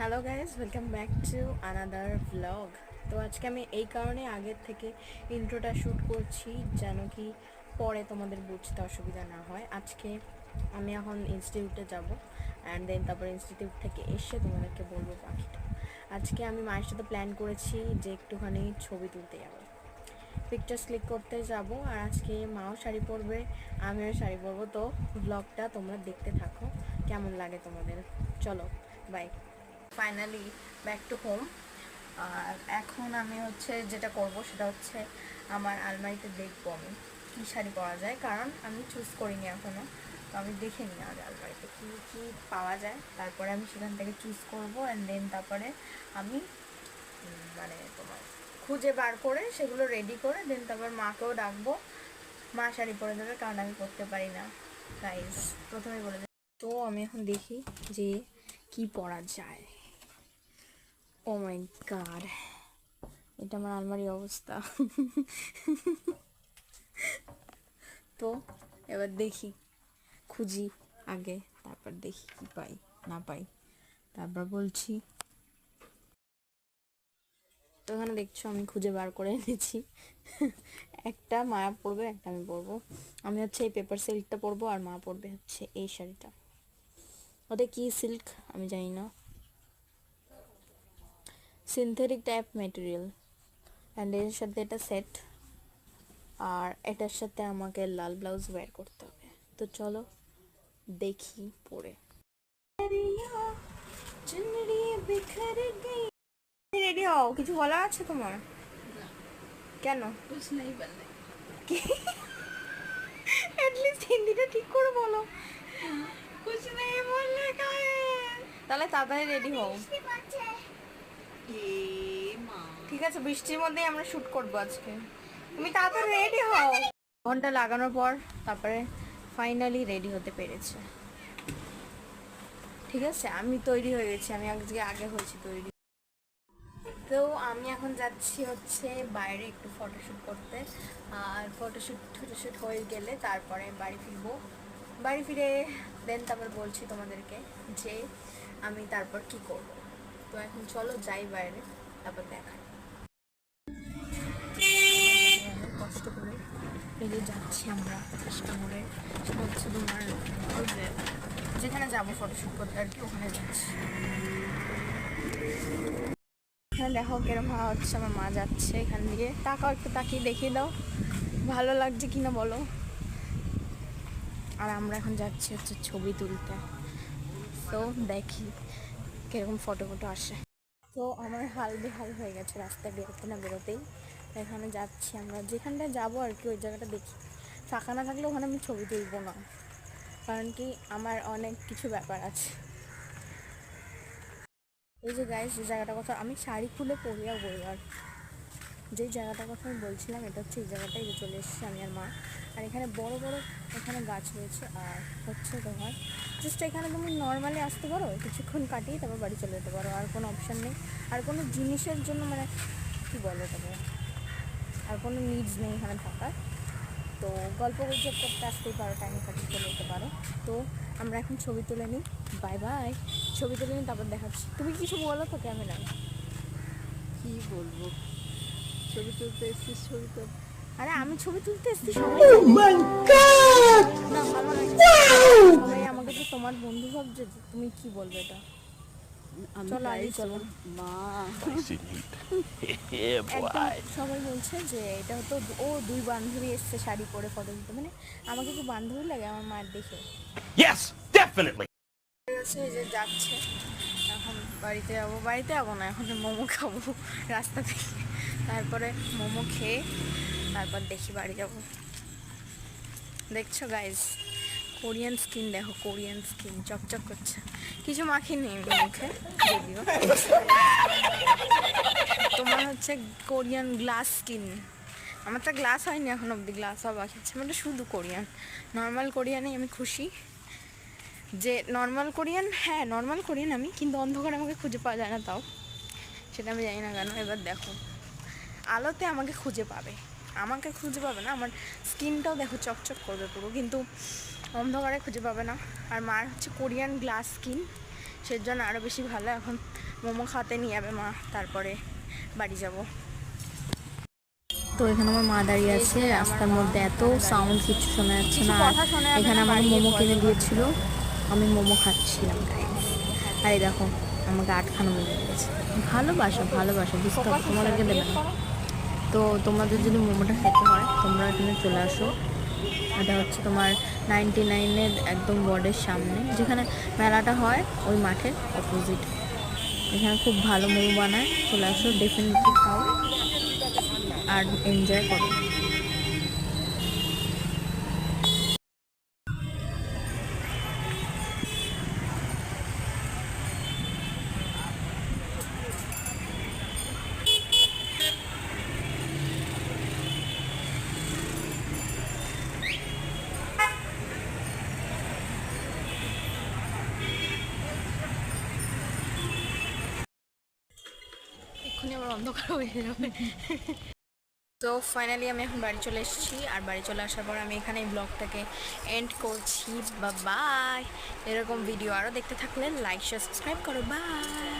Hello guys welcome back to another vlog তো আজকে আমি এই কারণে আগের থেকে ইন্ট্রোটা শ্যুট করছি যেন কি পরে তোমাদের বুঝতে অসুবিধা না হয়। আজকে আমি এখন ইনস্টিটিউটে যাব অ্যান্ড দেন তারপর ইনস্টিটিউট থেকে এসে তোমাদেরকে বলব পাখিটা। আজকে আমি মায়ের সাথে প্ল্যান করেছি যে একটুখানি ছবি তুলতে যাব। পিকচার্স ক্লিক করতে যাব আর আজকে মাও শাড়ি পরবে, আমিও শাড়ি পরবো। তো ব্লগটা তোমরা দেখতে থাকো, কেমন লাগে তোমাদের? চলো bye finally back to home আর এখন আমি হচ্ছে যেটা করব সেটা হচ্ছে আমার আলমারিতে দেখব আমি কী শাড়ি পাওয়া যায়। কারণ আমি চুজ করিনি এখনও তো আমি দেখে নিই আগে আলমারিতে কী কী পাওয়া যায়। তারপরে আমি সেখান থেকে চুজ করব অ্যান্ড দেন তারপরে আমি মানে তোমার খুঁজে বার করে সেগুলো রেডি করে দেন তারপর মাকেও ডাকবো। মা শাড়ি পরে দেবে কারণ আমি পরতে পারি না। গাইজ প্রথমে বলে। তো আমি এখন দেখি যে কি পরা যায়। ও মাই গড এটা আমার আলমারির অবস্থা। তো, এবার দেখি, খুঁজি আগে, তারপর দেখি কি পাই, না পাই। তারপর বলছি, তো এখানে দেখছ, আমি খুঁজে বার করে এনেছি। একটা মায়া পরবে একটা আমি পরবো। আমি হচ্ছে এই পেপার সিল্কটা পরবো, আর মা পরবে হচ্ছে এই শাড়িটা। ওটা কি সিল্ক আমি জানি না। সিনথেটিক টাইপ মেটেরিয়াল অ্যান্ড এর সাথে এটা সেট আর এটার সাথে আমাকে লাল ব্লাউজ ওয়্যার করতে হবে। তো চলো দেখি পরে। রেডি হও। কিছু বলা আছে তোমার? কেন? হিন্দিটা ঠিক করে বলো। তাহলে তাড়াতাড়ি রেডি হও। ঠিক আছে, বৃষ্টির মধ্যেই আমরা শুট করব আজকে। তুমি তাড়াতাড়ি রেডি হও। ঘণ্টা লাগানোর পর তারপরে ফাইনালি রেডি হতে পেরেছে। ঠিক আছে, আমি তৈরি হয়ে গেছি, আমি আজকে আগে হয়েছি তৈরি। তো আমি এখন যাচ্ছি হচ্ছে বাইরে একটু ফটোশ্যুট করতে। আর ফটোশ্যুট ফটোশ্যুট হয়ে গেলে তারপরে বাড়ি ফিরবো। বাড়ি ফিরে দেন তারপর বলছি তোমাদেরকে যে আমি তারপর কি করব। তো এখন চলো যাই বাইরে, তারপর দেখাই। কষ্ট করে এগিয়ে যাচ্ছি আমরা চেষ্টা করে। হচ্ছে তোমার যেখানে যাব ফটোশ্যুট করতে আর কি, ওখানে যাচ্ছি। দেখো কিরম হাওয়া হচ্ছে, আমার মা যাচ্ছে এখান দিয়ে। তাকাও একটু, তাকিয়ে দেখিয়ে দাও, ভালো লাগছে কিনা বলো। আর আমরা এখন যাচ্ছি হচ্ছে ছবি তুলতে। তো দেখি। কীরকম ফটো ফটো আসে। তো আমার হাল বেহাল হয়ে গেছে রাস্তায় বেরোতে না বেরোতেই। এখানে যাচ্ছি আমরা। যেখানটায় যাব আর কি, ওই জায়গাটা দেখি। ফাঁকা না থাকলে ওখানে আমি ছবি তুলবো না। কারণ কি, আমার অনেক কিছু ব্যাপার আছে। এই যে গাইস যে জায়গাটার কথা আমি শাড়ি খুলে পরি আর বই আর যে জায়গাটার কথা আমি বলছিলাম, এটা হচ্ছে এই জায়গাটায় চলে এসেছি আমি আর মা। আর এখানে বড় বড় এখানে গাছ রয়েছে আর হচ্ছে তোমার জাস্ট এখানে তুমি নর্মালি আসতে পারো, কিছুক্ষণ কাটিয়ে তারপর বাড়ি চলে যেতে পারো, আর কোনো অপশান নেই। আর কোনো জিনিসের জন্য মানে কী বলে তারপরে আর কোনো নিডস নেই এখানে থাকার। তো গল্প গুজব করতে আসতেই পারো টাইম কাটিয়ে চলে যেতে পারো। তো আমরা এখন ছবি তুলে নিই। বাই বাই ছবি তুলে নিই তারপর দেখাচ্ছি। তুমি কিছু বলো তো ক্যামেরা কী বলব? ছবি তুলতে এসেছিস, ছবি তো আরে আমি ছবি তুলতে এসেছি সবাই সবাই আমাকে তো তোমার বন্ধু ভাবছে যে তুমি কি বলবে এটা। আমি চলো, guys, চলো। মা. সবাই বলছে যে এটা হতো ও দুই বান্ধবী এসছে শাড়ি পরে ফটো তুলতে। মানে আমাকে কি বান্ধবী লাগে আমার মায়ের দেখে? Definitely. হচ্ছে যে যাচ্ছে এখন বাড়িতে যাব বাড়িতে যাব না এখন মোমো খাব রাস্তা থেকে। তারপরে মোমো খেয়ে তারপর দেখি বাড়ি যাব। দেখছ গাইজ কোরিয়ান স্কিন দেখো কোরিয়ান স্কিন চকচক করছে। কিছু মাখি নেই মুখে, যদিও। তোমার হচ্ছে কোরিয়ান গ্লাস স্কিন আমার তো গ্লাস হয়নি এখন অব্দি গ্লাস হওয়া বাকি আছে। মানে শুধু কোরিয়ান নর্মাল কোরিয়ানেই আমি খুশি। যে নর্মাল কোরিয়ান হ্যাঁ নর্মাল কোরিয়ান আমি, কিন্তু অন্ধকার আমাকে খুঁজে পাওয়া যায় না তাও। সেটা আমি জানি না কেন, এবার দেখো। আলোতে আমাকে খুঁজে পাবে। আমাকে খুঁজে পাবে না আমার স্কিনটাও দেখো চকচক করবে পুরো কিন্তু অন্ধকারে খুঁজে পাবে না। আর মার হচ্ছে কোরিয়ান গ্লাস স্কিন সেজন্য আরও বেশি ভালো। এখন মোমো খাতে নিয়ে যাবে মা তারপরে বাড়ি যাব। তো এখানে আমার মা দাঁড়িয়ে আছে রাস্তার মধ্যে এত সাউন্ড কিছু শোনা যাচ্ছে না। এখানে আমার মোমো কিনে দিয়েছিল। আমি মোমো খাচ্ছিলাম। আর এই দেখো আমাকে আটখানা মোমো দিয়েছে। ভালোবাসা ভালোবাসা বুঝতে হবে তোমাদেরকে দেবে না তো তোমাদের যদি মোমোটা খেতে হয়, তোমরা এখানে চলে আসো। এটা হচ্ছে তোমার নাইনটি নাইনের একদম বোর্ডের সামনে, যেখানে মেলাটা হয় ওই মাঠের অপোজিট এখানে খুব ভালো মোমো বানায়, চলে আসো ডেফিনেটলি খাও আর এনজয় করো। এক্ষুনি আবার অন্ধকার হয়ে যাবে। তো ফাইনালি আমি এখন বাড়ি চলে এসেছি। আর বাড়ি চলে আসার পর আমি এখানে ব্লগটাকে এন্ড করছি। বা বাই এরকম ভিডিও আরও দেখতে থাকলে লাইক সাবস্ক্রাইব করো। বাই